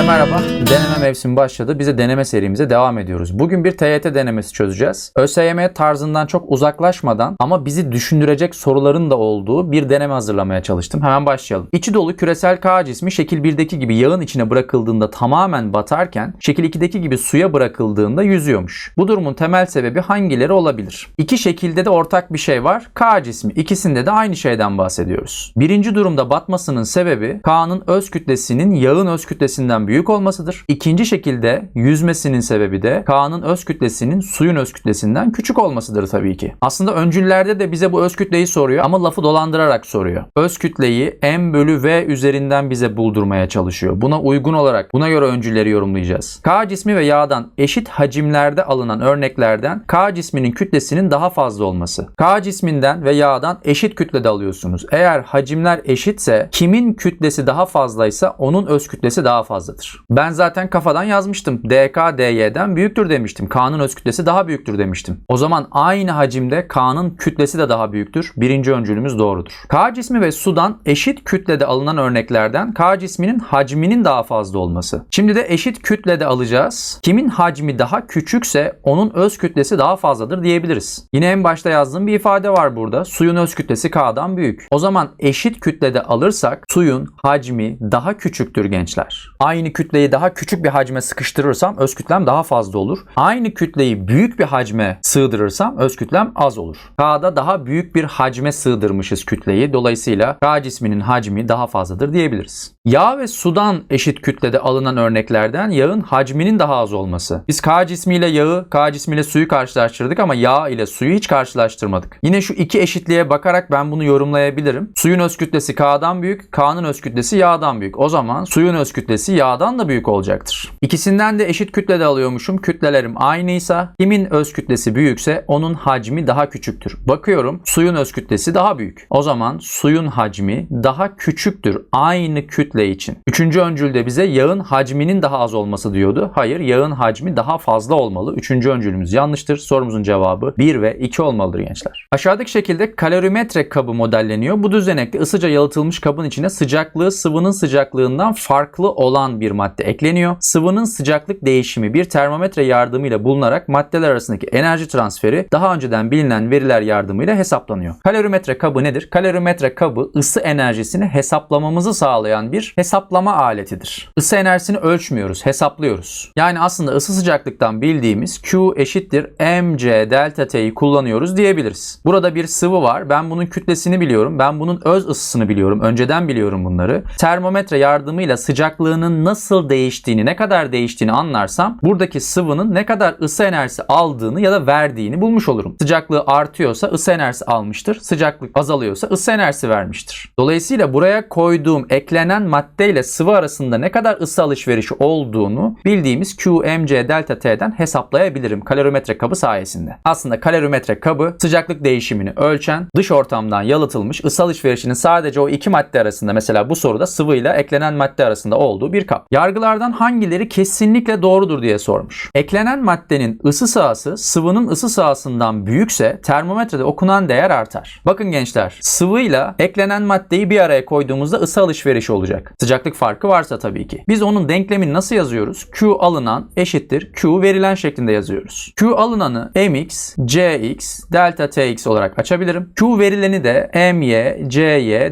Herkese merhaba. Deneme mevsimi başladı. Biz de deneme serimize devam ediyoruz. Bugün bir TYT denemesi çözeceğiz. ÖSYM tarzından çok uzaklaşmadan ama bizi düşündürecek soruların da olduğu bir deneme hazırlamaya çalıştım. Hemen başlayalım. İçi dolu küresel K cismi şekil 1'deki gibi yağın içine bırakıldığında tamamen batarken şekil 2'deki gibi suya bırakıldığında yüzüyormuş. Bu durumun temel sebebi hangileri olabilir? İki şekilde de ortak bir şey var. K cismi. İkisinde de aynı şeyden bahsediyoruz. Birinci durumda batmasının sebebi K'nın öz kütlesinin yağın öz kütlesinden büyük olmasıdır. İkinci şekilde yüzmesinin sebebi de K'nın öz kütlesinin suyun öz kütlesinden küçük olmasıdır tabii ki. Aslında öncüllerde de bize bu öz kütleyi soruyor ama lafı dolandırarak soruyor. Öz kütleyi M bölü V üzerinden bize buldurmaya çalışıyor. Buna uygun olarak buna göre öncülleri yorumlayacağız. K cismi ve yağdan eşit hacimlerde alınan örneklerden K cisminin kütlesinin daha fazla olması. K cisminden ve yağdan eşit kütlede alıyorsunuz. Eğer hacimler eşitse kimin kütlesi daha fazlaysa onun öz kütlesi daha fazladır. Ben zaten kafadan yazmıştım. DK DY'den büyüktür demiştim. K'nın öz kütlesi daha büyüktür demiştim. O zaman aynı hacimde K'nın kütlesi de daha büyüktür. Birinci öncülümüz doğrudur. K cismi ve sudan eşit kütlede alınan örneklerden K cisminin hacminin daha fazla olması. Şimdi de eşit kütlede alacağız. Kimin hacmi daha küçükse onun öz kütlesi daha fazladır diyebiliriz. Yine en başta yazdığım bir ifade var burada. Suyun öz kütlesi K'dan büyük. O zaman eşit kütlede alırsak suyun hacmi daha küçüktür gençler. Aynı kütleyi daha küçük bir hacme sıkıştırırsam öz kütlem daha fazla olur. Aynı kütleyi büyük bir hacme sığdırırsam öz kütlem az olur. K'da daha büyük bir hacme sığdırmışız kütleyi. Dolayısıyla K cisminin hacmi daha fazladır diyebiliriz. Yağ ve sudan eşit kütlede alınan örneklerden yağın hacminin daha az olması. Biz K cismiyle yağı, K cismiyle suyu karşılaştırdık ama yağ ile suyu hiç karşılaştırmadık. Yine şu iki eşitliğe bakarak ben bunu yorumlayabilirim. Suyun öz kütlesi K'dan büyük, K'nın öz kütlesi yağdan büyük. O zaman suyun öz kütlesi yağdan da büyük olacaktır. İkisinden de eşit kütlede alıyormuşum. Kütlelerim aynıysa kimin öz kütlesi büyükse onun hacmi daha küçüktür. Bakıyorum suyun öz kütlesi daha büyük. O zaman suyun hacmi daha küçüktür aynı kütle için. Üçüncü öncülde bize yağın hacminin daha az olması diyordu. Hayır yağın hacmi daha fazla olmalı. Üçüncü öncülümüz yanlıştır. Sorumuzun cevabı 1 ve 2 olmalıdır gençler. Aşağıdaki şekilde kalorimetre kabı modelleniyor. Bu düzenekte ısıca yalıtılmış kabın içine sıcaklığı sıvının sıcaklığından farklı olan bir madde ekleniyor. Sıvının sıcaklık değişimi bir termometre yardımıyla bulunarak maddeler arasındaki enerji transferi daha önceden bilinen veriler yardımıyla hesaplanıyor. Kalorimetre kabı nedir? Kalorimetre kabı ısı enerjisini hesaplamamızı sağlayan bir hesaplama aletidir. Isı enerjisini ölçmüyoruz, hesaplıyoruz. Yani aslında ısı sıcaklıktan bildiğimiz Q eşittir mc delta T'yi kullanıyoruz diyebiliriz. Burada bir sıvı var. Ben bunun kütlesini biliyorum. Ben bunun öz ısısını biliyorum. Önceden biliyorum bunları. Termometre yardımıyla sıcaklığının nasıl değiştiğini, ne kadar değiştiğini anlarsam buradaki sıvının ne kadar ısı enerjisi aldığını ya da verdiğini bulmuş olurum. Sıcaklığı artıyorsa ısı enerjisi almıştır. Sıcaklık azalıyorsa ısı enerjisi vermiştir. Dolayısıyla buraya koyduğum eklenen madde ile sıvı arasında ne kadar ısı alışverişi olduğunu bildiğimiz QMC delta T'den hesaplayabilirim kalorimetre kabı sayesinde. Aslında kalorimetre kabı sıcaklık değişimini ölçen dış ortamdan yalıtılmış ısı alışverişinin sadece o iki madde arasında mesela bu soruda sıvı ile eklenen madde arasında olduğu bir kap. Yargılardan hangileri kesinlikle doğrudur diye sormuş. Eklenen maddenin ısı sahası sıvının ısı sahasından büyükse termometrede okunan değer artar. Bakın gençler sıvıyla eklenen maddeyi bir araya koyduğumuzda ısı alışverişi olacak. Sıcaklık farkı varsa tabii ki. Biz onun denklemini nasıl yazıyoruz? Q alınan eşittir Q verilen şeklinde yazıyoruz. Q alınanı mx, cx, delta tx olarak açabilirim. Q verileni de my, cy,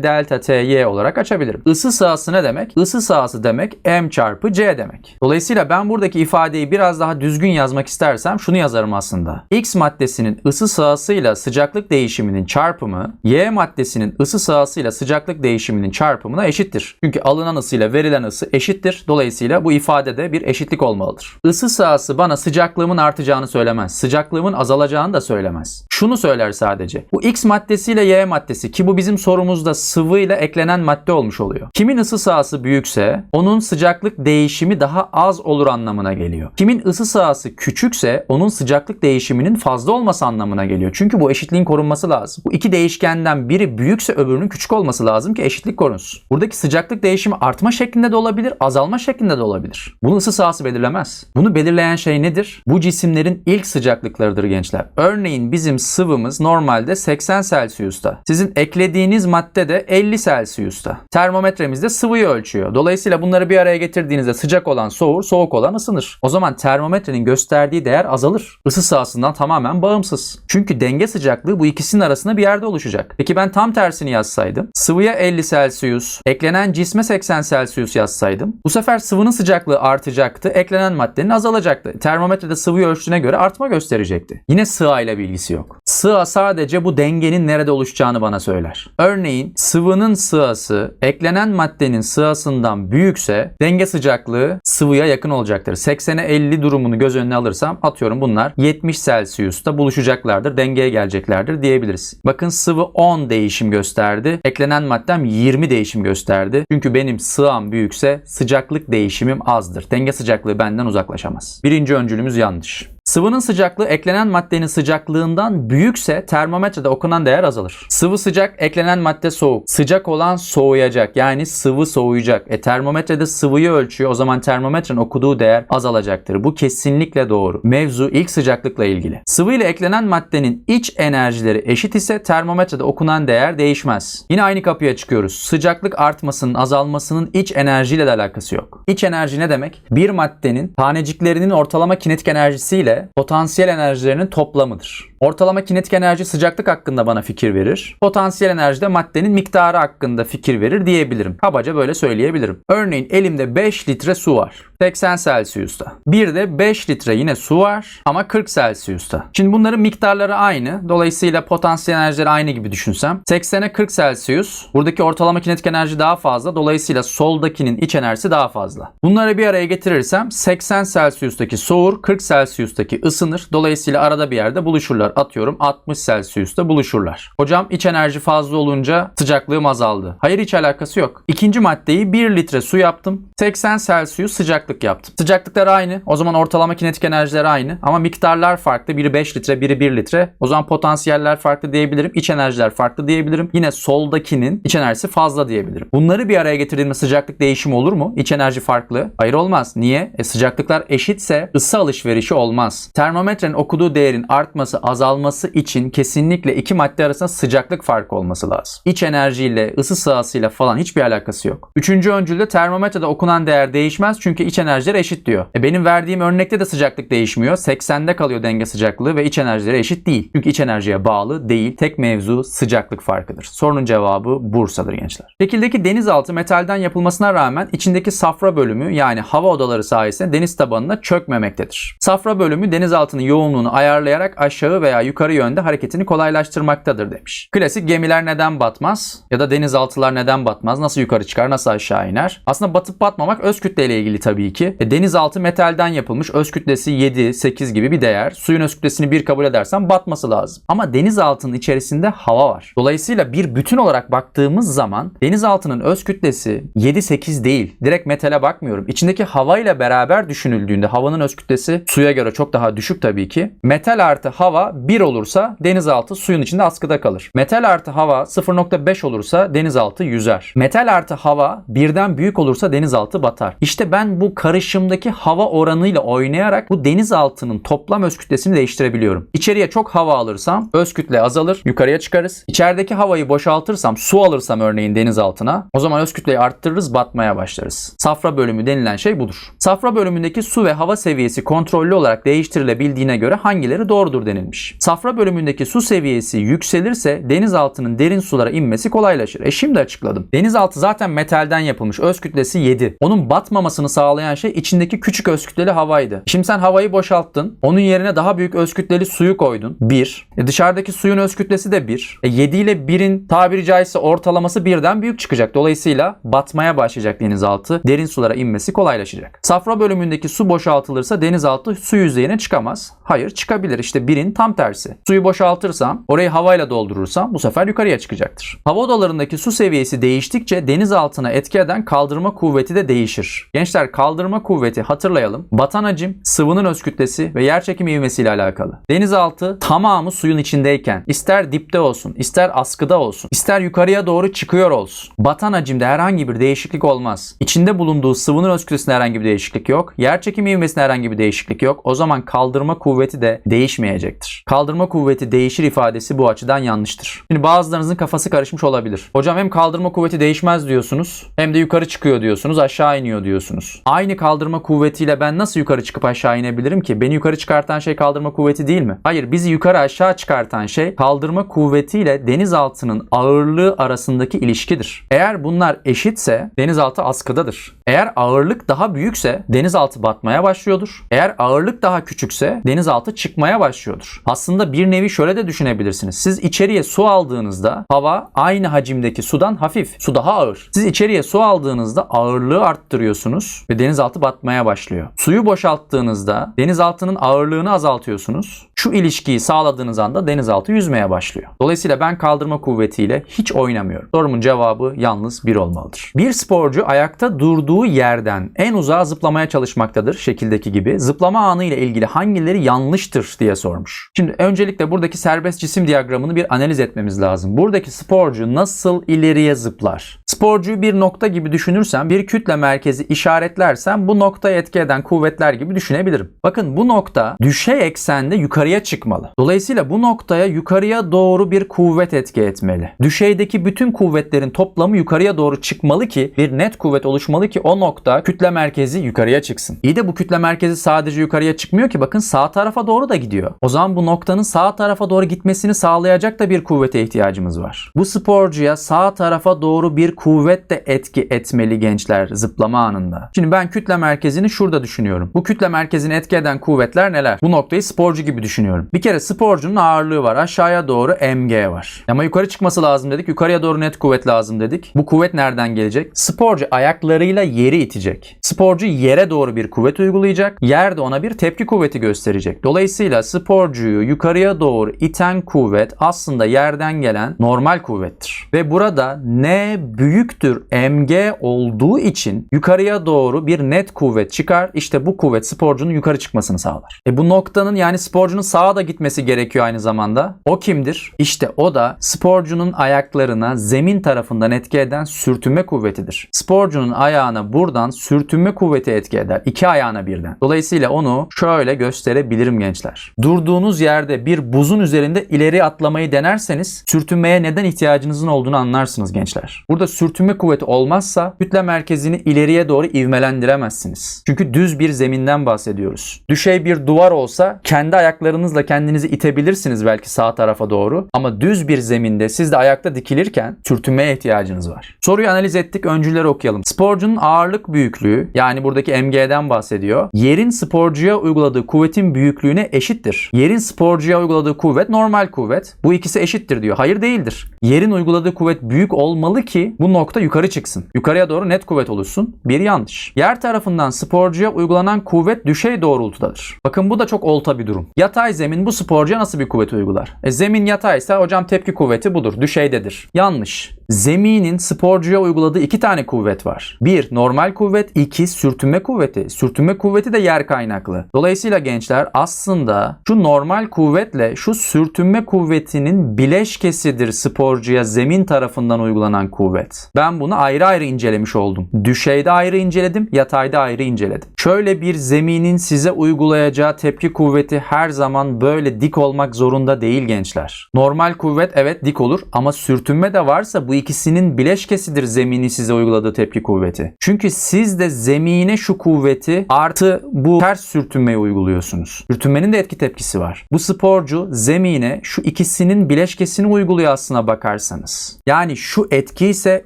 delta ty olarak açabilirim. Isı sahası ne demek? Isı sahası demek m çarpı c demek. Dolayısıyla ben buradaki ifadeyi biraz daha düzgün yazmak istersem şunu yazarım aslında. X maddesinin ısı sahasıyla sıcaklık değişiminin çarpımı Y maddesinin ısı sahasıyla sıcaklık değişiminin çarpımına eşittir. Çünkü alınan ısıyla verilen ısı eşittir. Dolayısıyla bu ifadede bir eşitlik olmalıdır. Isı sahası bana sıcaklığımın artacağını söylemez. Sıcaklığımın azalacağını da söylemez. Şunu söyler sadece. Bu X maddesiyle Y maddesi ki bu bizim sorumuzda sıvıyla eklenen madde olmuş oluyor. Kimin ısı sahası büyükse onun sıcaklık değişimi daha az olur anlamına geliyor. Kimin ısı sahası küçükse onun sıcaklık değişiminin fazla olması anlamına geliyor. Çünkü bu eşitliğin korunması lazım. Bu iki değişkenden biri büyükse öbürünün küçük olması lazım ki eşitlik korunsun. Buradaki sıcaklık değişimi artma şeklinde de olabilir, azalma şeklinde de olabilir. Bunu ısı sahası belirlemez. Bunu belirleyen şey nedir? Bu cisimlerin ilk sıcaklıklarıdır gençler. Örneğin bizim sıvımız normalde 80 Celsius'ta. Sizin eklediğiniz madde de 50 Celsius'ta. Termometremizde sıvıyı ölçüyor. Dolayısıyla bunları bir araya getirdiğinizde sıcak olan soğur, soğuk olan ısınır. O zaman termometrenin gösterdiği değer azalır. Isı sahasından tamamen bağımsız. Çünkü denge sıcaklığı bu ikisinin arasında bir yerde oluşacak. Peki ben tam tersini yazsaydım, sıvıya 50 Celsius, eklenen cisme 80 Celsius yazsaydım, bu sefer sıvının sıcaklığı artacaktı, eklenen maddenin azalacaktı. Termometrede sıvıyı ölçtüğüne göre artma gösterecekti. Yine sığa ile bilgisi yok. Sığa sadece bu dengenin nerede oluşacağını bana söyler. Örneğin sıvının sığası eklenen maddenin sığasından büyükse denge sıcaklığı sıvıya yakın olacaktır. 80'e 50 durumunu göz önüne alırsam atıyorum bunlar 70 Celsius'ta buluşacaklardır, dengeye geleceklerdir diyebiliriz. Bakın sıvı 10 değişim gösterdi. Eklenen maddem 20 değişim gösterdi. Çünkü benim sığam büyükse sıcaklık değişimim azdır. Denge sıcaklığı benden uzaklaşamaz. Birinci öncülümüz yanlış. Sıvının sıcaklığı eklenen maddenin sıcaklığından büyükse termometrede okunan değer azalır. Sıvı sıcak, eklenen madde soğuk. Sıcak olan soğuyacak. Yani sıvı soğuyacak. E termometrede sıvıyı ölçüyor. O zaman termometrenin okuduğu değer azalacaktır. Bu kesinlikle doğru. Mevzu ilk sıcaklıkla ilgili. Sıvı ile eklenen maddenin iç enerjileri eşit ise termometrede okunan değer değişmez. Yine aynı kapıya çıkıyoruz. Sıcaklık artmasının, azalmasının iç enerjiyle de alakası yok. İç enerji ne demek? Bir maddenin taneciklerinin ortalama kinetik enerjisiyle potansiyel enerjilerinin toplamıdır. Ortalama kinetik enerji sıcaklık hakkında bana fikir verir. Potansiyel enerji de maddenin miktarı hakkında fikir verir diyebilirim. Kabaca böyle söyleyebilirim. Örneğin elimde 5 litre su var. 80 Celsius'ta. Bir de 5 litre yine su var ama 40 Celsius'ta. Şimdi bunların miktarları aynı. Dolayısıyla potansiyel enerjileri aynı gibi düşünsem. 80'e 40 Celsius. Buradaki ortalama kinetik enerji daha fazla. Dolayısıyla soldakinin iç enerjisi daha fazla. Bunları bir araya getirirsem 80 Celsius'taki soğur, 40 Celsius'taki ısınır. Dolayısıyla arada bir yerde buluşurlar. Atıyorum 60 Celsius'ta buluşurlar. Hocam iç enerji fazla olunca sıcaklığım azaldı. Hayır hiç alakası yok. İkinci maddeyi 1 litre su yaptım. 80 Celsius sıcaklık yaptım. Sıcaklıklar aynı. O zaman ortalama kinetik enerjiler aynı. Ama miktarlar farklı. Biri 5 litre, biri 1 litre. O zaman potansiyeller farklı diyebilirim. İç enerjiler farklı diyebilirim. Yine soldakinin iç enerjisi fazla diyebilirim. Bunları bir araya getirdiğimde sıcaklık değişimi olur mu? İç enerji farklı. Hayır olmaz. Niye? E, sıcaklıklar eşitse ısı alışverişi olmaz. Termometrenin okuduğu değerin artması, azalması için kesinlikle iki madde arasında sıcaklık farkı olması lazım. İç enerjiyle, ısı sahasıyla falan hiçbir alakası yok. Üçüncü öncülde termometrede okunan değer değişmez çünkü iç enerjiler eşit diyor. E benim verdiğim örnekte de sıcaklık değişmiyor. 80'de kalıyor denge sıcaklığı ve iç enerjileri eşit değil. Çünkü iç enerjiye bağlı değil. Tek mevzu sıcaklık farkıdır. Sorunun cevabı Bursa'dır gençler. Şekildeki denizaltı metalden yapılmasına rağmen içindeki safra bölümü yani hava odaları sayesinde deniz tabanına çökmemektedir. Safra bölümü denizaltının yoğunluğunu ayarlayarak aşağı veya yukarı yönde hareketini kolaylaştırmaktadır demiş. Klasik gemiler neden batmaz ya da denizaltılar neden batmaz? Nasıl yukarı çıkar, nasıl aşağı iner? Aslında batıp batmamak öz kütleyle ilgili tabii ki. E, denizaltı metalden yapılmış. Öz kütlesi 7, 8 gibi bir değer. Suyun öz kütlesini 1 kabul edersen batması lazım. Ama denizaltının içerisinde hava var. Dolayısıyla bir bütün olarak baktığımız zaman denizaltının öz kütlesi 7, 8 değil. Direkt metale bakmıyorum. İçindeki hava ile beraber düşünüldüğünde havanın öz kütlesi suya göre çok daha düşük tabii ki. Metal artı hava 1 olursa denizaltı suyun içinde askıda kalır. Metal artı hava 0.5 olursa denizaltı yüzer. Metal artı hava birden büyük olursa denizaltı batar. İşte ben bu karışımdaki hava oranıyla oynayarak bu denizaltının toplam öz kütlesini değiştirebiliyorum. İçeriye çok hava alırsam öz kütle azalır, yukarıya çıkarız. İçerideki havayı boşaltırsam, su alırsam örneğin denizaltına o zaman öz kütleyi arttırırız, batmaya başlarız. Safra bölümü denilen şey budur. Safra bölümündeki su ve hava seviyesi kontrollü olarak değiştirilebildiğine göre hangileri doğrudur denilmiş. Safra bölümündeki su seviyesi yükselirse denizaltının derin sulara inmesi kolaylaşır. E şimdi açıkladım. Denizaltı zaten metalden yapılmış. Öz kütlesi 7. Onun batmamasını sağlayan şey içindeki küçük öz kütleli havaydı. Şimdi sen havayı boşalttın. Onun yerine daha büyük öz kütleli suyu koydun. 1. E dışarıdaki suyun öz kütlesi de 1. E 7 ile 1'in tabiri caizse ortalaması birden büyük çıkacak. Dolayısıyla batmaya başlayacak denizaltı. Derin sulara inmesi kolaylaşacak. Safra bölümündeki su boşaltılırsa denizaltı su yüzeyine çıkamaz. Hayır çıkabilir. İşte birin tam tersi. Suyu boşaltırsam, orayı havayla doldurursam bu sefer yukarıya çıkacaktır. Hava odalarındaki su seviyesi değiştikçe deniz altına etki eden kaldırma kuvveti de değişir. Gençler kaldırma kuvveti hatırlayalım. Batan hacim, sıvının öz kütlesi ve yer çekimi ivmesiyle alakalı. Denizaltı tamamı suyun içindeyken ister dipte olsun, ister askıda olsun, ister yukarıya doğru çıkıyor olsun. Batan hacimde herhangi bir değişiklik olmaz. İçinde bulunduğu sıvının öz kütlesinde herhangi bir değişiklik yok. Yer çekimi ivmesinde herhangi bir değişiklik yok. O zaman kaldırma kuvveti de değişmeyecektir. Kaldırma kuvveti değişir ifadesi bu açıdan yanlıştır. Şimdi bazılarınızın kafası karışmış olabilir. Hocam hem kaldırma kuvveti değişmez diyorsunuz hem de yukarı çıkıyor diyorsunuz aşağı iniyor diyorsunuz. Aynı kaldırma kuvvetiyle ben nasıl yukarı çıkıp aşağı inebilirim ki? Beni yukarı çıkartan şey kaldırma kuvveti değil mi? Hayır bizi yukarı aşağı çıkartan şey kaldırma kuvvetiyle denizaltının ağırlığı arasındaki ilişkidir. Eğer bunlar eşitse denizaltı askıdadır. Eğer ağırlık daha büyükse denizaltı batmaya başlıyordur. Eğer ağırlık daha küçükse denizaltı çıkmaya başlıyordur. Aslında bir nevi şöyle de düşünebilirsiniz. Siz içeriye su aldığınızda hava aynı hacimdeki sudan hafif, su daha ağır. Siz içeriye su aldığınızda ağırlığı arttırıyorsunuz ve denizaltı batmaya başlıyor. Suyu boşalttığınızda denizaltının ağırlığını azaltıyorsunuz. Şu ilişkiyi sağladığınız anda denizaltı yüzmeye başlıyor. Dolayısıyla ben kaldırma kuvvetiyle hiç oynamıyorum. Sorumun cevabı yalnız bir olmalıdır. Bir sporcu ayakta durduğu yerden en uzağa zıplamaya çalışmaktadır şekildeki gibi. Zıplama anı ile ilgili hangileri yanlıştır diye sormuş. Şimdi öncelikle buradaki serbest cisim diyagramını bir analiz etmemiz lazım. Buradaki sporcu nasıl ileriye zıplar? Sporcuyu bir nokta gibi düşünürsem, bir kütle merkezi işaretlersem bu noktaya etki eden kuvvetler gibi düşünebilirim. Bakın bu nokta düşey eksende yukarıya çıkmalı. Dolayısıyla bu noktaya yukarıya doğru bir kuvvet etki etmeli. Düşeydeki bütün kuvvetlerin toplamı yukarıya doğru çıkmalı ki bir net kuvvet oluşmalı ki o nokta kütle merkezi yukarıya çıksın. İyi de bu kütle merkezi sadece yukarıya çıkmıyor ki bakın sağ tarafa doğru da gidiyor. O zaman bu noktanın sağ tarafa doğru gitmesini sağlayacak da bir kuvvete ihtiyacımız var. Bu sporcuya sağ tarafa doğru bir kuvvet de etki etmeli gençler zıplama anında. Şimdi ben kütle merkezini şurada düşünüyorum. Bu kütle merkezini etki eden kuvvetler neler? Bu noktayı sporcu gibi düşünüyorum. Bir kere sporcunun ağırlığı var. Aşağıya doğru mg var. Ama yukarı çıkması lazım dedik. Yukarıya doğru net kuvvet lazım dedik. Bu kuvvet nereden gelecek? Sporcu ayaklarıyla yeri itecek. Sporcu yere doğru bir kuvvet uygulayacak. Yer de ona bir tepki kuvveti gösterecek. Dolayısıyla sporcuyu yukarıya doğru iten kuvvet aslında yerden gelen normal kuvvettir. Ve burada N büyüktür mg olduğu için yukarıya doğru bir net kuvvet çıkar. İşte bu kuvvet sporcunun yukarı çıkmasını sağlar. E bu noktanın yani sporcunun sağa da gitmesi gerekiyor aynı zamanda. O kimdir? İşte o da sporcunun ayaklarına zemin tarafından etki eden sürtünme kuvvetidir. Sporcunun ayağına buradan sürtünme kuvveti etki eder. İki ayağına birden. Dolayısıyla onu şöyle gösterebilirim gençler. Durduğunuz yerde bir buzun üzerinde ileri atlamayı denerseniz sürtünmeye neden ihtiyacınızın olduğunu anlarsınız gençler. Burada sürtünme kuvveti olmazsa kütle merkezini ileriye doğru ivmelendiremezsiniz. Çünkü düz bir zeminden bahsediyoruz. Düşey bir duvar olsa kendi ayaklarınızla kendinizi itebilirsiniz belki sağ tarafa doğru. Ama düz bir zeminde siz de ayakta dikilirken sürtünmeye ihtiyacınız var. Soruyu analiz ettik. Öncüleri okuyalım. Sporcunun ağırlık büyüklüğü yani buradaki mg'den bahsediyor. Yerin sporcuya uyguladığı kuvvetin büyüklüğüne eşittir. Yerin sporcuya uyguladığı kuvvet normal kuvvet. Bu ikisi eşittir diyor. Hayır değildir. Yerin uyguladığı kuvvet büyük olmalı ki bu nokta yukarı çıksın. Yukarıya doğru net kuvvet oluşsun. Bir yanlış. Yer tarafından sporcuya uygulanan kuvvet düşey doğrultudadır. Bakın bu da çok olta bir durum. Yatay zemin bu sporcuya nasıl bir kuvvet uygular? E, zemin yataysa hocam tepki kuvveti budur. Düşeydedir. Yanlış. Zeminin sporcuya uyguladığı iki tane kuvvet var. Bir normal kuvvet, iki sürtünme kuvveti. Sürtünme kuvveti de yer kaynaklı. Dolayısıyla gençler aslında şu normal kuvvetle şu sürtünme kuvvetinin bileşkesidir sporcuya zemin tarafından uygulanan kuvvet. Ben bunu ayrı ayrı incelemiş oldum. Düşeyde ayrı inceledim, yatayda ayrı inceledim. Şöyle bir zeminin size uygulayacağı tepki kuvveti her zaman böyle dik olmak zorunda değil gençler. Normal kuvvet evet dik olur ama sürtünme de varsa bu ikisinin bileşkesidir zemini size uyguladığı tepki kuvveti. Çünkü siz de zemine şu kuvveti artı bu ters sürtünmeyi uyguluyorsunuz. Sürtünmenin de etki tepkisi var. Bu sporcu zemine şu ikisinin bileşkesini uyguluyor aslına bakarsanız. Yani şu etki ise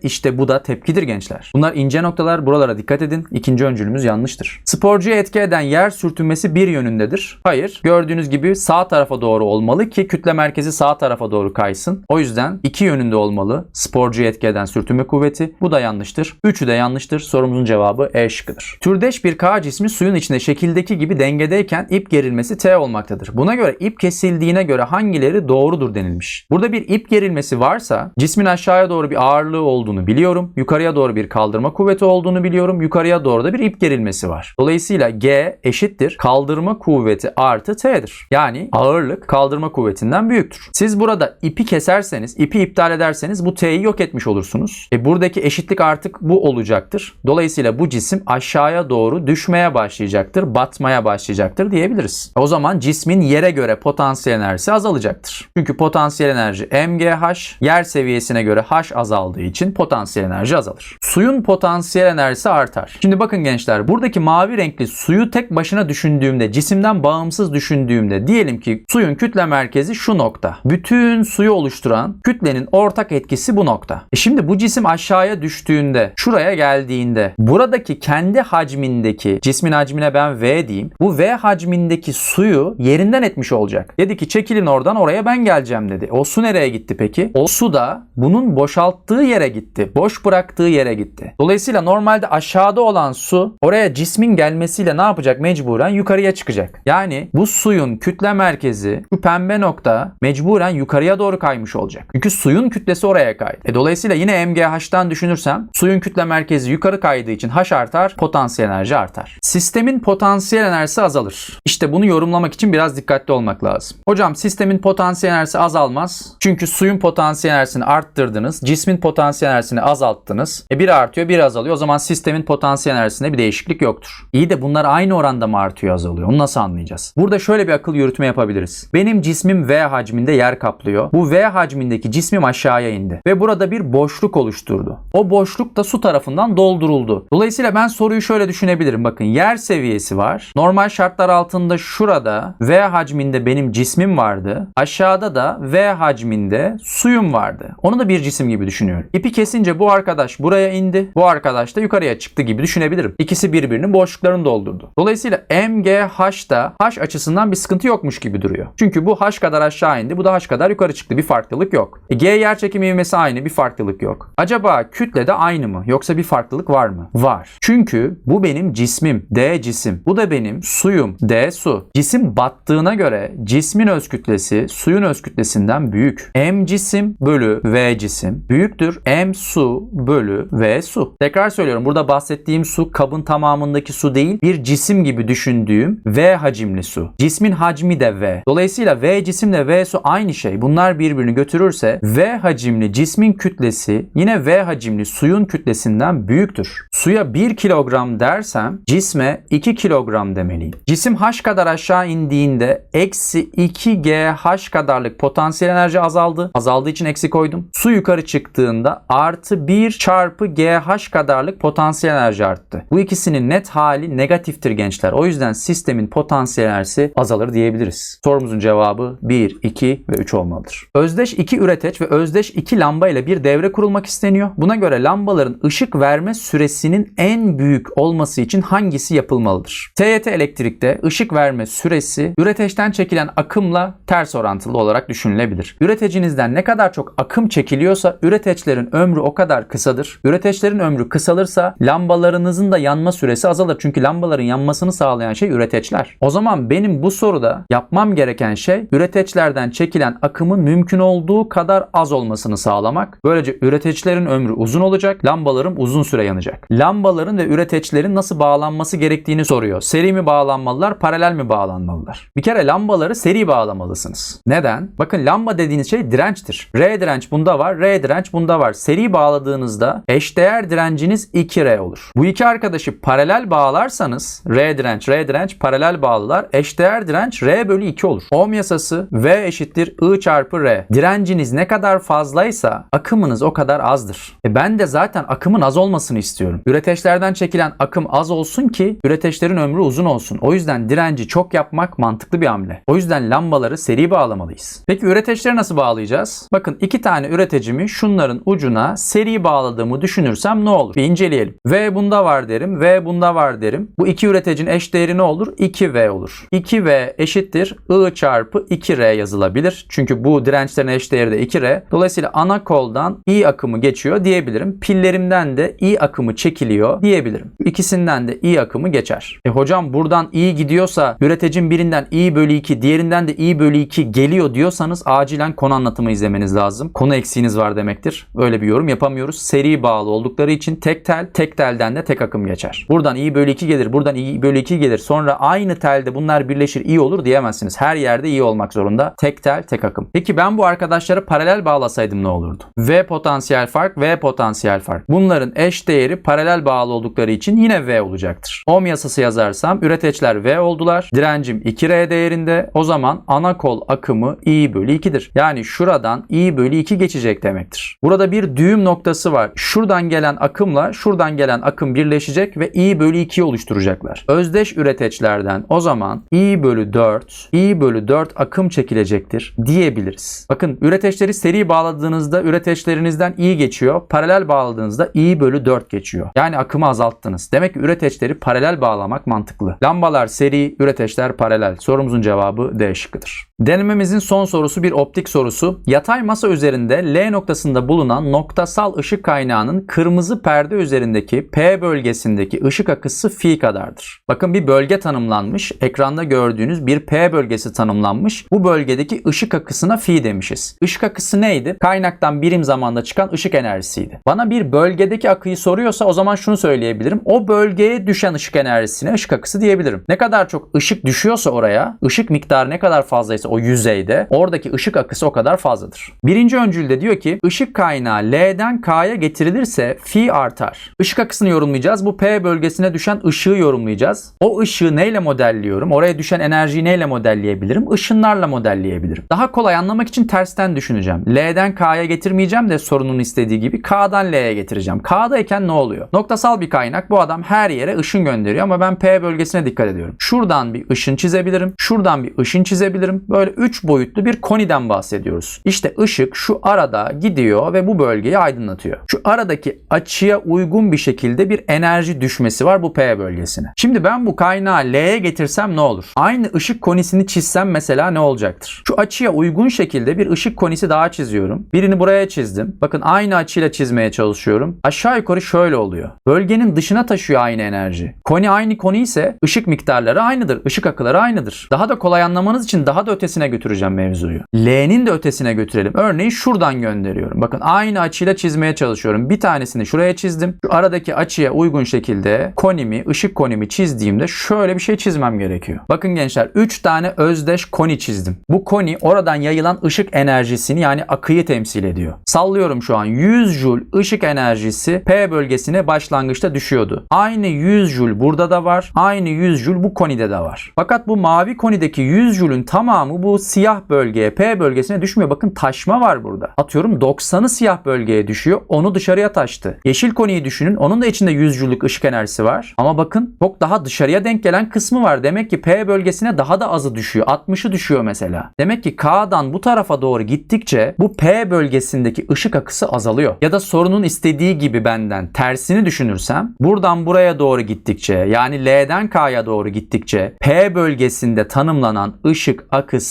işte bu da tepkidir gençler. Bunlar ince noktalar buralara dikkat edin. İkinci öncülümüz yanlıştır. Sporcuya etki eden yer sürtünmesi bir yönündedir. Hayır. Gördüğünüz gibi sağ tarafa doğru olmalı ki kütle merkezi sağ tarafa doğru kaysın. O yüzden iki yönünde olmalı. Sporcuya etki sürtünme kuvveti. Bu da yanlıştır. Üçü de yanlıştır. Sorumuzun cevabı E şıkkıdır. Türdeş bir K cismi suyun içinde şekildeki gibi dengedeyken ip gerilmesi T olmaktadır. Buna göre ip kesildiğine göre hangileri doğrudur denilmiş. Burada bir ip gerilmesi varsa cismin aşağıya doğru bir ağırlığı olduğunu biliyorum. Yukarıya doğru bir kaldırma kuvveti olduğunu biliyorum. Yukarıya doğru da bir ip gerilmesi var. Dolayısıyla G eşittir kaldırma kuvveti artı T'dir. Yani ağırlık kaldırma kuvvetinden büyüktür. Siz burada ipi keserseniz, ipi iptal ederseniz bu T'yi yok etmiş olursunuz. E buradaki eşitlik artık bu olacaktır. Dolayısıyla bu cisim aşağıya doğru düşmeye başlayacaktır, batmaya başlayacaktır diyebiliriz. O zaman cismin yere göre potansiyel enerjisi azalacaktır. Çünkü potansiyel enerji MGH, yer seviyesine göre H azaldığı için potansiyel enerji azalır. Suyun potansiyel enerjisi artar. Şimdi bakın gençler buradaki mavi renkli suyu tek başına düşündüğümde, cisimden bağımsız düşündüğümde diyelim ki suyun kütle merkezi şu nokta. Bütün suyu oluşturan kütlenin ortak etkisi bu nokta. E şimdi bu cisim aşağıya düştüğünde, şuraya geldiğinde buradaki kendi hacmindeki cismin hacmine ben V diyeyim. Bu V hacmindeki suyu yerinden etmiş olacak. Dedi ki çekilin oradan oraya ben geleceğim dedi. O su nereye gitti peki? O su da bunun boşalttığı yere gitti. Boş bıraktığı yere gitti. Dolayısıyla normalde aşağıda olan su oraya cismin gelmesiyle ne yapacak? Mecburen yukarıya çıkacak. Yani bu suyun kütle merkezi şu pembe nokta mecburen yukarıya doğru kaymış olacak. Çünkü suyun kütlesi oraya kaydı. E dolayısıyla yine MGH'tan düşünürsem suyun kütle merkezi yukarı kaydığı için H artar, potansiyel enerji artar. Sistemin potansiyel enerjisi azalır. İşte bunu yorumlamak için biraz dikkatli olmak lazım. Hocam sistemin potansiyel enerjisi azalmaz. Çünkü suyun potansiyel enerjisini arttırdınız. Cismin potansiyel enerjisini azalttınız. E biri artıyor, biri azalıyor. O zaman sistemin potansiyel enerjisinde bir değişiklik yoktur. İyi de bunlar aynı oranda mı artıyor, azalıyor? Onu nasıl anlayacağız? Burada şöyle bir akıl yürütme yapabiliriz. Benim cismim V hacminde yer kaplıyor. Bu V hacmindeki cismim aşağıya indi. Ve burada bir boşluk oluşturdu. O boşluk da su tarafından dolduruldu. Dolayısıyla ben soruyu şöyle düşünebilirim. Bakın yer seviyesi var. Normal şartlar altında şurada V hacminde benim cismim vardı. Aşağıda da V hacminde suyum vardı. Onu da bir cisim gibi düşünüyorum. İpi kesince bu arkadaş buraya indi. Bu arkadaş da yukarıya çıktı gibi düşünebilirim. İkisi birbirinin boşluklarını doldurdu. Dolayısıyla MGH'da H açısından bir sıkıntı yokmuş gibi duruyor. Çünkü bu H kadar aşağı indi. Bu da H kadar yukarı çıktı. Bir farklılık yok. E, G yer çekimi ivmesi aynı. Bir farklılık yok. Acaba kütle de aynı mı? Yoksa bir farklılık var mı? Var. Çünkü bu benim cismim. D cisim. Bu da benim suyum. D su. Cisim battığına göre cismin öz kütlesi suyun öz kütlesinden büyük. M cisim bölü V cisim büyüktür. M su bölü V su. Tekrar söylüyorum. Burada bahsettiğim su kabın tamamındaki su değil. Bir cisim gibi düşündüğüm V hacimli su. Cismin hacmi de V. Dolayısıyla V cisimle V su aynı şey. Bunlar birbirini götürürse V hacimli cismin kütlesi yine V hacimli suyun kütlesinden büyüktür. Suya 1 kilogram dersem cisme 2 kilogram demeliyim. Cisim H kadar aşağı indiğinde eksi 2GH kadarlık potansiyel enerji azaldı. Azaldığı için eksi koydum. Su yukarı çıktığında artı 1 çarpı GH kadarlık potansiyel enerji arttı. Bu ikisinin net hali negatiftir gençler. O yüzden sistemin potansiyel enerjisi azalır diyebiliriz. Sorumuzun cevabı 1, 2 ve 3 olmalıdır. Özdeş 2 üreteç ve özdeş 2 lamba ile bir devre kurulmak isteniyor. Buna göre lambaların ışık verme süresinin en büyük olması için hangisi yapılmalıdır? TYT elektrikte ışık verme süresi üreteçten çekilen akımla ters orantılı olarak düşünülebilir. Üretecinizden ne kadar çok akım çekiliyorsa üreteçlerin ömrü o kadar kısadır. Üreteçlerin ömrü kısalırsa lambalarınızın da yanma süresi azalır. Çünkü lambaların yanmasını sağlayan şey üreteçler. O zaman benim bu soruda yapmam gereken şey üreteçlerden çekilen akımın mümkün olduğu kadar az olmasını sağlamak. Böylece üreteçlerin ömrü uzun olacak, lambalarım uzun süre yanacak. Lambaların ve üreteçlerin nasıl bağlanması gerektiğini soruyor. Seri mi bağlanmalılar, paralel mi bağlanmalılar? Bir kere lambaları seri bağlamalısınız. Neden? Bakın lamba dediğiniz şey dirençtir. R direnç bunda var, R direnç bunda var. Seri bağladığınızda eşdeğer direnciniz 2R olur. Bu iki arkadaşı paralel bağlarsanız R direnç, R direnç paralel bağlılar. Eşdeğer direnç R bölü 2 olur. Ohm yasası V eşittir I çarpı R. Direnciniz ne kadar fazlaysa akımınız o kadar azdır. E ben de zaten akımın az olmasını istiyorum. Üreteçlerden çekilen akım az olsun ki üreteçlerin ömrü uzun olsun. O yüzden direnci çok yapmak mantıklı bir hamle. O yüzden lambaları seri bağlamalıyız. Peki üreteçleri nasıl bağlayacağız? Bakın iki tane üreticimi şunların ucuna seri bağladığımı düşünürsem ne olur? Bir inceleyelim. V bunda var derim. V bunda var derim. Bu iki üreticinin eş değeri ne olur? 2V olur. 2V eşittir I çarpı 2R yazılabilir. Çünkü bu dirençlerin eş değeri de 2R. Dolayısıyla ana koldan I akımı geçiyor diyebilirim. Pillerimden de I akımı çekiliyor diyebilirim. İkisinden de I akımı geçer. E hocam buradan I gidiyorsa üreticinin birinden I bölü 2 diğerinden de I bölü 2 geliyor diyorsanız acilen konu anlatımı izlemeniz lazım. Konu eksiğiniz var demektir. Öyle bir yorum yapamıyoruz. Seri bağlı oldukları için tek tel, tek telden de tek akım geçer. Buradan i bölü 2 gelir, buradan i bölü 2 gelir. Sonra aynı telde bunlar birleşir i olur diyemezsiniz. Her yerde i olmak zorunda. Tek tel, tek akım. Peki ben bu arkadaşları paralel bağlasaydım ne olurdu? V potansiyel fark, V potansiyel fark. Bunların eş değeri paralel bağlı oldukları için yine V olacaktır. Ohm yasası yazarsam üreteçler V oldular. Direncim 2R değerinde. O zaman ana kol akımı I bölü 2'dir. Yani şuradan I bölü 2 geçecek demektir. Burada bir düğüm noktası var. Şuradan gelen akımla şuradan gelen akım birleşecek ve I bölü 2'yi oluşturacaklar. Özdeş üreteçlerden o zaman I bölü 4, I bölü 4 akım çekilecektir diyebiliriz. Bakın üreteçleri seri bağladığınızda üreteçlerinizden I geçiyor. Paralel bağladığınızda I bölü 4 geçiyor. Yani akımı azalttınız. Demek ki üreteçleri paralel bağlamak mantıklı. Lambalar seri, üreteçler paralel. Sorumuzun cevabı D şıkkıdır. Denememizin son sorusu bir optik sorusu. Yatay masa üzerinde L noktasında bulunan noktasal ışık kaynağının kırmızı perde üzerindeki P bölgesindeki ışık akısı fi kadardır. Bakın bir bölge tanımlanmış. Ekranda gördüğünüz bir P bölgesi tanımlanmış. Bu bölgedeki ışık akısına fi demişiz. Işık akısı neydi? Kaynaktan birim zamanda çıkan ışık enerjisiydi. Bana bir bölgedeki akıyı soruyorsa o zaman şunu söyleyebilirim. O bölgeye düşen ışık enerjisine ışık akısı diyebilirim. Ne kadar çok ışık düşüyorsa oraya, ışık miktarı ne kadar fazlaysa o yüzeyde oradaki ışık akısı o kadar fazladır. Birinci öncülde diyor ki ışık kaynağı L'den K'ya getirilirse fi artar. Işık akısını yorumlayacağız. Bu P bölgesine düşen ışığı yorumlayacağız. O ışığı neyle modelliyorum? Oraya düşen enerjiyi neyle modelleyebilirim? Işınlarla modelleyebilirim. Daha kolay anlamak için tersten düşüneceğim. L'den K'ya getirmeyeceğim de sorunun istediği gibi K'dan L'ye getireceğim. K'dayken ne oluyor? Noktasal bir kaynak. Bu adam her yere ışın gönderiyor ama ben P bölgesine dikkat ediyorum. Şuradan bir ışın çizebilirim. Şuradan bir ışın çizebilirim. Böyle 3 boyutlu bir koniden bahsediyoruz. İşte ışık şu arada gidiyor ve bu bölgeyi aydınlatıyor. Şu aradaki açıya uygun bir şekilde bir enerji düşmesi var bu P bölgesine. Şimdi ben bu kaynağı L'ye getirsem ne olur? Aynı ışık konisini çizsem mesela ne olacaktır? Şu açıya uygun şekilde bir ışık konisi daha çiziyorum. Birini buraya çizdim. Bakın aynı açıyla çizmeye çalışıyorum. Aşağı yukarı şöyle oluyor. Bölgenin dışına taşıyor aynı enerji. Koni aynı koni ise ışık miktarları aynıdır. Işık akıları aynıdır. Daha da kolay anlamanız için daha da ötesine götüreceğim mevzuyu. L'nin de ötesine götürelim. Örneğin şuradan gönderiyorum. Bakın aynı açıyla çizmeye çalışıyorum. Bir tanesini şuraya çizdim. Şu aradaki açıya uygun şekilde konimi, ışık konimi çizdiğimde şöyle bir şey çizmem gerekiyor. Bakın gençler 3 tane özdeş koni çizdim. Bu koni oradan yayılan ışık enerjisini yani akıyı temsil ediyor. Sallıyorum şu an 100 joule ışık enerjisi P bölgesine başlangıçta düşüyordu. Aynı 100 joule burada da var. Aynı 100 joule bu konide de var. Fakat bu mavi konideki 100 joule'ün tamamı bu siyah bölgeye P bölgesine düşmüyor. Bakın taşma var burada. Atıyorum 90'ı siyah bölgeye düşüyor. Onu dışarıya taştı. Yeşil koniyi düşünün. Onun da içinde 100 joule'luk ışık enerjisi var. Ama bakın çok daha dışarıya denk gelen kısmı var. Demek ki P bölgesine daha da azı düşüyor. 60'ı düşüyor mesela. Demek ki K'dan bu tarafa doğru gittikçe bu P bölgesindeki ışık akısı azalıyor. Ya da sorunun istediği gibi benden tersini düşünürsem buradan buraya doğru gittikçe yani L'den K'ya doğru gittikçe P bölgesinde tanımlanan ışık akısı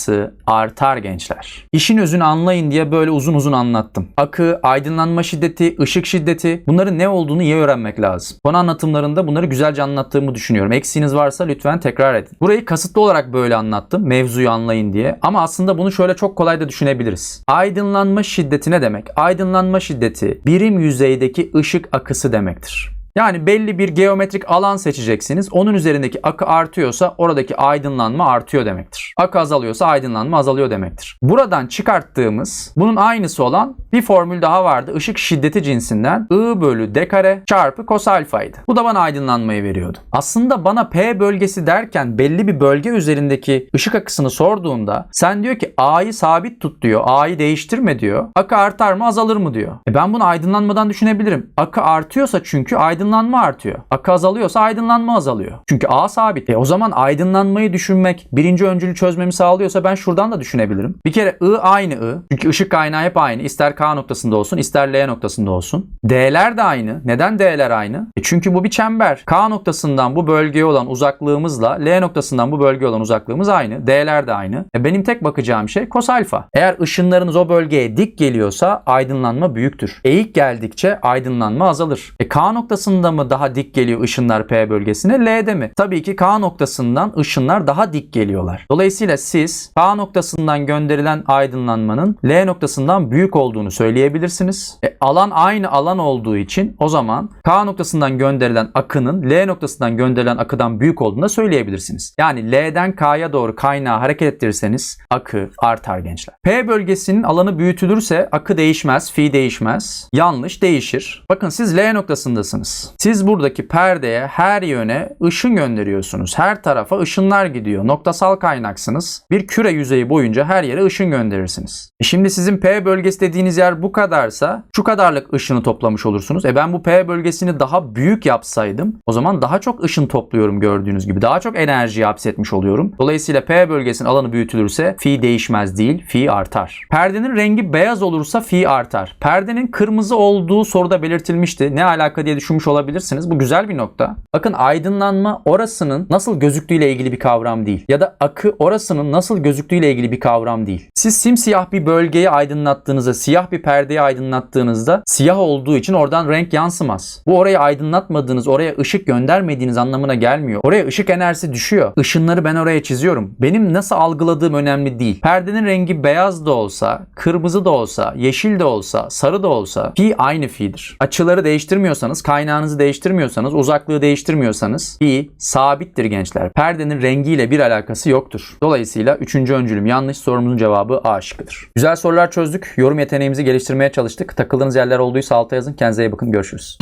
artar gençler. İşin özünü anlayın diye böyle uzun uzun anlattım. Akı, aydınlanma şiddeti, ışık şiddeti bunların ne olduğunu iyi öğrenmek lazım. Konu anlatımlarında bunları güzelce anlattığımı düşünüyorum. Eksiğiniz varsa lütfen tekrar edin. Burayı kasıtlı olarak böyle anlattım. Mevzuyu anlayın diye. Ama aslında bunu şöyle çok kolay da düşünebiliriz. Aydınlanma şiddeti ne demek? Aydınlanma şiddeti birim yüzeydeki ışık akısı demektir. Yani belli bir geometrik alan seçeceksiniz. Onun üzerindeki akı artıyorsa oradaki aydınlanma artıyor demektir. Akı azalıyorsa aydınlanma azalıyor demektir. Buradan çıkarttığımız bunun aynısı olan bir formül daha vardı. Işık şiddeti cinsinden I bölü D kare çarpı kos alfaydı. Bu da bana aydınlanmayı veriyordu. Aslında bana P bölgesi derken belli bir bölge üzerindeki ışık akısını sorduğunda sen diyor ki A'yı sabit tut diyor. A'yı değiştirme diyor. Akı artar mı azalır mı diyor. E ben bunu aydınlanmadan düşünebilirim. Akı artıyorsa çünkü aydınlanma artıyor. Akı azalıyorsa aydınlanma azalıyor. Çünkü A sabit. E o zaman aydınlanmayı düşünmek birinci öncülü çözmemi sağlıyorsa ben şuradan da düşünebilirim. Bir kere I aynı I. Çünkü ışık kaynağı hep aynı. İster K noktasında olsun ister L noktasında olsun. D'ler de aynı. Neden D'ler aynı? E çünkü bu bir çember. K noktasından bu bölgeye olan uzaklığımızla L noktasından bu bölgeye olan uzaklığımız aynı. D'ler de aynı. E benim tek bakacağım şey kos alfa. Eğer ışınlarınız o bölgeye dik geliyorsa aydınlanma büyüktür. Eğik geldikçe aydınlanma azalır. E K noktasında noktasında mı daha dik geliyor ışınlar P bölgesine, L'de mi? Tabii ki K noktasından ışınlar daha dik geliyorlar. Dolayısıyla siz K noktasından gönderilen aydınlanmanın L noktasından büyük olduğunu söyleyebilirsiniz. E, alan aynı alan olduğu için o zaman K noktasından gönderilen akının L noktasından gönderilen akıdan büyük olduğunu da söyleyebilirsiniz. Yani L'den K'ya doğru kaynağı hareket ettirirseniz akı artar gençler. P bölgesinin alanı büyütülürse akı değişmez, fi değişmez. Yanlış değişir. Bakın siz L noktasındasınız. Siz buradaki perdeye her yöne ışın gönderiyorsunuz. Her tarafa ışınlar gidiyor. Noktasal kaynaksınız. Bir küre yüzeyi boyunca her yere ışın gönderirsiniz. E şimdi sizin P bölgesi dediğiniz yer bu kadarsa şu kadarlık ışını toplamış olursunuz. E ben bu P bölgesini daha büyük yapsaydım o zaman daha çok ışın topluyorum gördüğünüz gibi. Daha çok enerji hapsetmiş oluyorum. Dolayısıyla P bölgesinin alanı büyütülürse fi değişmez değil, fi artar. Perdenin rengi beyaz olursa fi artar. Perdenin kırmızı olduğu soruda belirtilmişti. Ne alaka diye düşünmüş olabilirsiniz. Bu güzel bir nokta. Bakın aydınlanma orasının nasıl gözüktüğüyle ilgili bir kavram değil. Ya da akı orasının nasıl gözüktüğüyle ilgili bir kavram değil. Siz simsiyah bir bölgeyi aydınlattığınızda, siyah bir perdeyi aydınlattığınızda siyah olduğu için oradan renk yansımaz. Bu orayı aydınlatmadığınız, oraya ışık göndermediğiniz anlamına gelmiyor. Oraya ışık enerjisi düşüyor. Işınları ben oraya çiziyorum. Benim nasıl algıladığım önemli değil. Perdenin rengi beyaz da olsa, kırmızı da olsa, yeşil de olsa, sarı da olsa fi aynı fi'dir. Açıları değiştirmiyorsanız, kaynağınızı değiştirmiyorsanız, uzaklığı değiştirmiyorsanız fi sabittir gençler. Perdenin rengiyle bir alakası yoktur. Dolayısıyla üçüncü öncülüm yanlış sorumuzun cevabı A şıkkıdır. Güzel sorular çözdük. Yorum yeteneğimizi geliştirmeye çalıştık. Takıldığınız yerler olduysa alta yazın. Kendinize iyi bakın. Görüşürüz.